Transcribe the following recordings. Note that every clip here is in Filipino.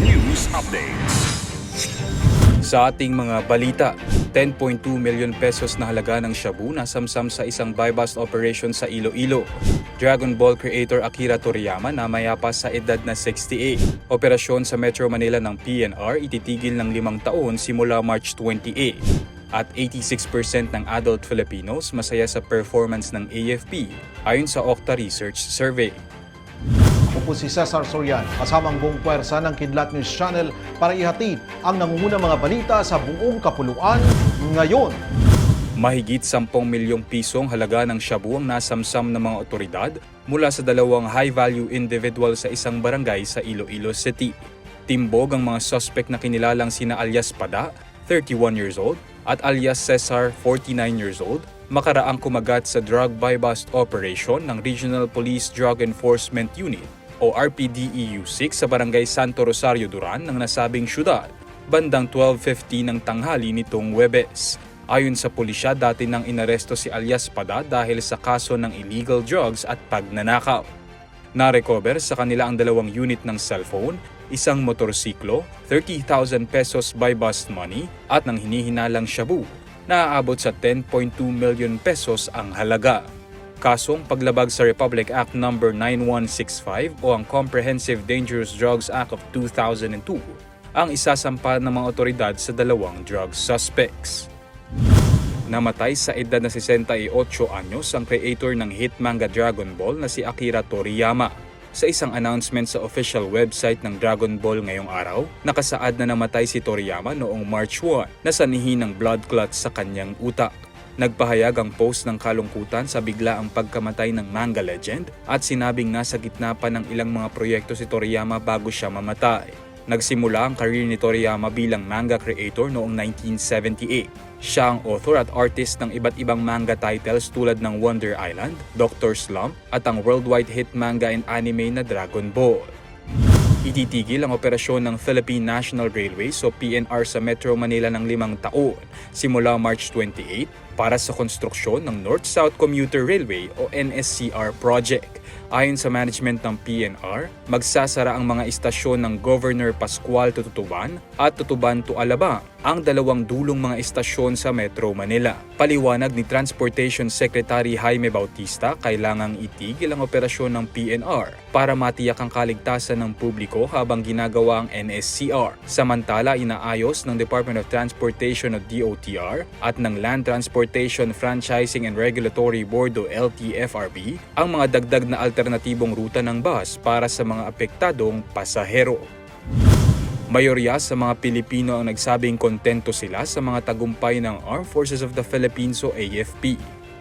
News Updates. Sa ating mga balita, 10.2 million pesos na halaga ng shabu na samsam sa isang buy-bust operation sa Iloilo. Dragon Ball creator Akira Toriyama na mayapa sa edad na 68. Operasyon sa Metro Manila ng PNR ititigil ng limang taon simula March 28. At 86% ng adult Filipinos masaya sa performance ng AFP ayon sa Okta Research Survey. Ako po si Cesar Sorian, kasama ang buong puwersa ng Kidlat News Channel para ihatid ang nangungunang mga balita sa buong kapuluan ngayon. Mahigit 10 milyong pisong halaga ng shabu ang nasamsam ng mga otoridad mula sa dalawang high-value individual sa isang barangay sa Iloilo City. Timbog ang mga suspect na kinilalang sina alias Pada, 31 years old, at alias Cesar, 49 years old, makaraang kumagat sa drug buy-bust operation ng Regional Police Drug Enforcement Unit o RPDEU-6 sa barangay Santo Rosario Duran ng nasabing syudad, bandang 12.50 ng tanghali nitong Webes. Ayon sa pulisya, dati nang inaresto si alias Pada dahil sa kaso ng illegal drugs at pagnanakaw. Na-recover sa kanila ang dalawang unit ng cellphone, isang motorsiklo, 30,000 pesos by bust money at ng hinihinalang shabu na aabot sa 10.2 million pesos ang halaga. Kasong paglabag sa Republic Act No. 9165 o ang Comprehensive Dangerous Drugs Act of 2002 ang isasampa ng mga otoridad sa dalawang drug suspects. Namatay sa edad na 68 anyos ang creator ng hit manga Dragon Ball na si Akira Toriyama. Sa isang announcement sa official website ng Dragon Ball ngayong araw, nakasaad na namatay si Toriyama noong March 1 na sanihin ng blood clot sa kanyang utak. Nagpahayag ang post ng kalungkutan sa bigla ang pagkamatay ng manga legend at sinabing nasa gitna pa ng ilang mga proyekto si Toriyama bago siya mamatay. Nagsimula ang career ni Toriyama bilang manga creator noong 1978. Siya ang author at artist ng iba't ibang manga titles tulad ng Wonder Island, Doctor Slump at ang worldwide hit manga and anime na Dragon Ball. Ititigil ang operasyon ng Philippine National Railways o PNR sa Metro Manila ng limang taon simula March 28 para sa konstruksyon ng North-South Commuter Railway o NSCR project. Ayon sa management ng PNR, magsasara ang mga istasyon ng Governor Pascual Tutuban at Tutuban to Alabang, ang dalawang dulong mga istasyon sa Metro Manila. Paliwanag ni Transportation Secretary Jaime Bautista, kailangang itigil ang operasyon ng PNR para matiyak ang kaligtasan ng publiko habang ginagawa ang NSCR. Samantala, inaayos ng Department of Transportation o DOTR at ng Land Transportation Franchising and Regulatory Board o LTFRB ang mga dagdag na alternatibong ruta ng bus para sa mga apektadong pasahero. Mayorya sa mga Pilipino ang nagsabing kontento sila sa mga tagumpay ng Armed Forces of the Philippines o AFP,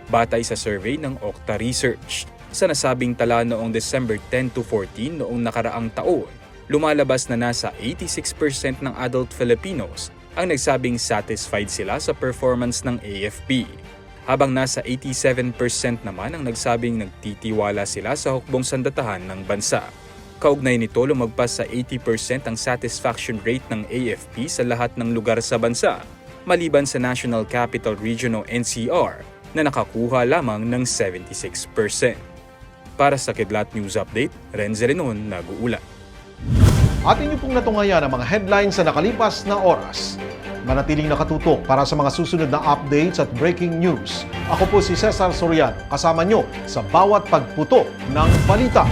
batay sa survey ng Okta Research. Sa nasabing tala noong December 10 to 14 noong nakaraang taon, lumalabas na nasa 86% ng adult Filipinos ang nagsabing satisfied sila sa performance ng AFP, habang nasa 87% naman ang nagsabing nagtitiwala sila sa hukbong sandatahan ng bansa. Kaugnay nito, lumagpas sa 80% ang satisfaction rate ng AFP sa lahat ng lugar sa bansa, maliban sa National Capital Region o NCR na nakakuha lamang ng 76%. Para sa Kidlat News Update, Renze Renon, nag-uulat. At inyo pong natungayan ang mga headlines sa nakalipas na oras. Manatiling nakatutok para sa mga susunod na updates at breaking news. Ako po si Cesar Sorian, kasama nyo sa bawat pagputok ng balita.